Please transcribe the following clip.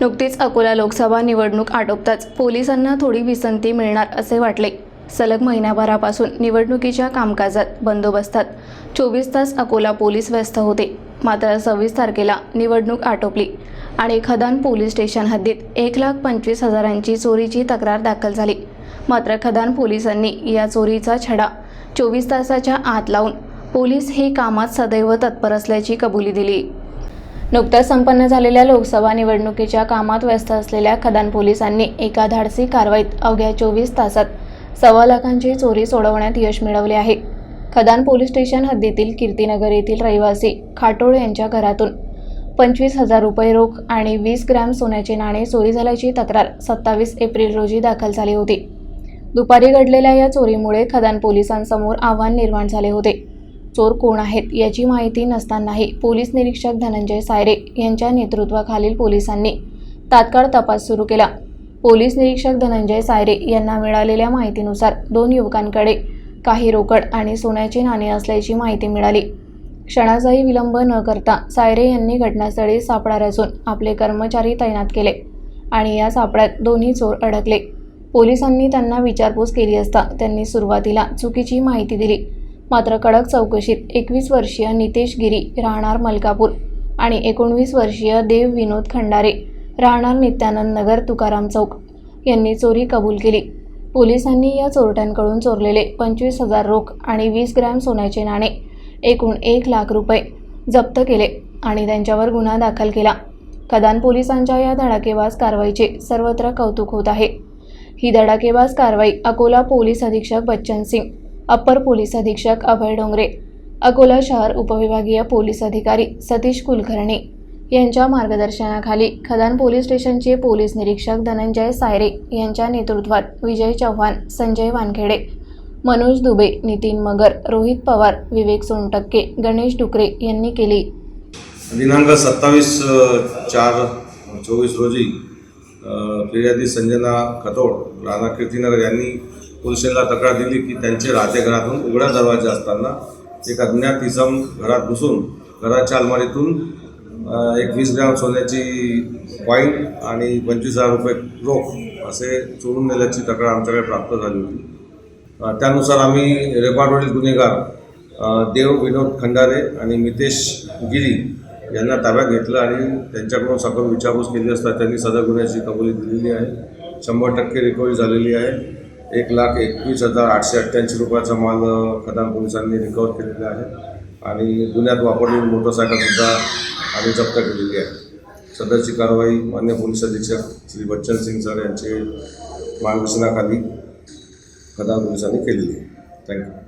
नुकतीच अकोला लोकसभा निवडणूक आटोपताच पोलिसांना थोडी विसंती मिळणार असे वाटले. सलग महिनाभरापासून निवडणुकीच्या कामकाजात बंदोबस्तात. चोवीस तास अकोला पोलीस व्यस्त होते. मात्र सव्वीस तारखेला निवडणूक आटोपली आणि खदान पोलीस स्टेशन हद्दीत एक लाख पंचवीस हजारांची चोरीची तक्रार दाखल झाली. मात्र खदान पोलिसांनी या चोरीचा छडा चोवीस तासाच्या आत लावून पोलीस हे कामात सदैव तत्पर असल्याची कबुली दिली. नुकत्याच संपन्न झालेल्या लोकसभा निवडणुकीच्या कामात व्यस्त असलेल्या खदान पोलिसांनी एका धाडसी कारवाईत अवघ्या चोवीस तासात सव्वा लाखांची चोरी सोडवण्यात यश मिळवले आहे. खदान पोलीस स्टेशन हद्दीतील कीर्तीनगर येथील रहिवासी खाटोळ यांच्या घरातून पंचवीस हजार रुपये रोख आणि वीस ग्रॅम सोन्याचे नाणे चोरी झाल्याची तक्रार सत्तावीस एप्रिल रोजी दाखल झाली होती. दुपारी घडलेल्या या चोरीमुळे खदान पोलिसांसमोर आव्हान निर्माण झाले होते. चोर कोण आहेत याची माहिती नसतानाही पोलीस निरीक्षक धनंजय सायरे यांच्या नेतृत्वाखालील पोलिसांनी तात्काळ तपास सुरू केला. पोलीस निरीक्षक धनंजय सायरे यांना मिळालेल्या माहितीनुसार दोन युवकांकडे काही रोकड आणि सोन्याचे नाणे असल्याची माहिती मिळाली. क्षणाचाही विलंब न करता सायरे यांनी घटनास्थळी सापळा रचून आपले कर्मचारी तैनात केले आणि या सापळ्यात दोन्ही चोर अडकले. पोलिसांनी त्यांना विचारपूस केली असता त्यांनी सुरुवातीला चुकीची माहिती दिली. मात्र कडक चौकशीत एकवीस वर्षीय नितेश गिरी राहणार मलकापूर आणि एकोणवीस वर्षीय देव विनोद खंडारे राहणार नित्यानंद नगर तुकाराम चौक. यांनी चोरी कबूल केली. पोलिसांनी या चोरट्यांकडून चोरलेले पंचवीस हजार रोख आणि वीस ग्रॅम सोन्याचे नाणे एकूण एक लाख रुपये जप्त केले आणि त्यांच्यावर गुन्हा दाखल केला. कदान पोलिसांच्या या धडाकेबाज कारवाईचे सर्वत्र कौतुक होत आहे. ही धडाकेबाज कारवाई अकोला पोलीस अधीक्षक बच्चन सिंग अप्पर पोलीस अधीक्षक अभय डोंगरे अकोला शहर उपविभागीय पोलीस अधिकारी सतीश कुलकर्णी यांच्या मार्गदर्शनाखाली खदान पोलीस स्टेशनचे पोलीस निरीक्षक धनंजय सायरे यांच्या नेतृत्वात विजय चव्हाण संजय वानखेडे मनोज दुबे नितीन मगर रोहित पवार विवेक सोनटक्के गणेश डुकरे यांनी केली. दिनांक सत्तावीस चार चोवीस रोजी फिर्यादी संजना खतोड राणा कीर्तीनगर यांनी पोलिसांना तक्रार दिली की त्यांचे राहते घरातून उघड्या दरवाजे असताना एक अज्ञात इसम घरात घुसून घराच्या अलमारीतून एक वीस ग्रॅम सोन्याची कॉईन आणि पंचवीस हजार रुपये रोख असे चोरून नेल्याची तक्रार आमच्याकडे प्राप्त झाली होती. त्यानुसार आम्ही रेकॉर्डवरील गुन्हेगार देव विनोद खंडारे आणि मितेश गिरी यांना ताब्यात घेतलं आणि त्यांच्याकडून सखोल विचारपूस केली असता त्यांनी सदर गुन्ह्याची कबुली दिलेली आहे. शंभर टक्के रिकव्हरी झालेली आहे. एक लाख एकवीस हजार आठशे अठ्ठ्याऐंशी रुपयाचा माल खदान पोलिसांनी रिकवर केलेला आहे. आणि गुन्ह्यात वापरलेली मोटरसायकलसुद्धा आम्ही जप्त केलेली आहे. सदरची कारवाई मान्य पोलीस अधीक्षक श्री बच्चन सिंग सर यांचे मार्गदर्शनाखाली खदान पोलिसांनी केलेली आहे. थँक्यू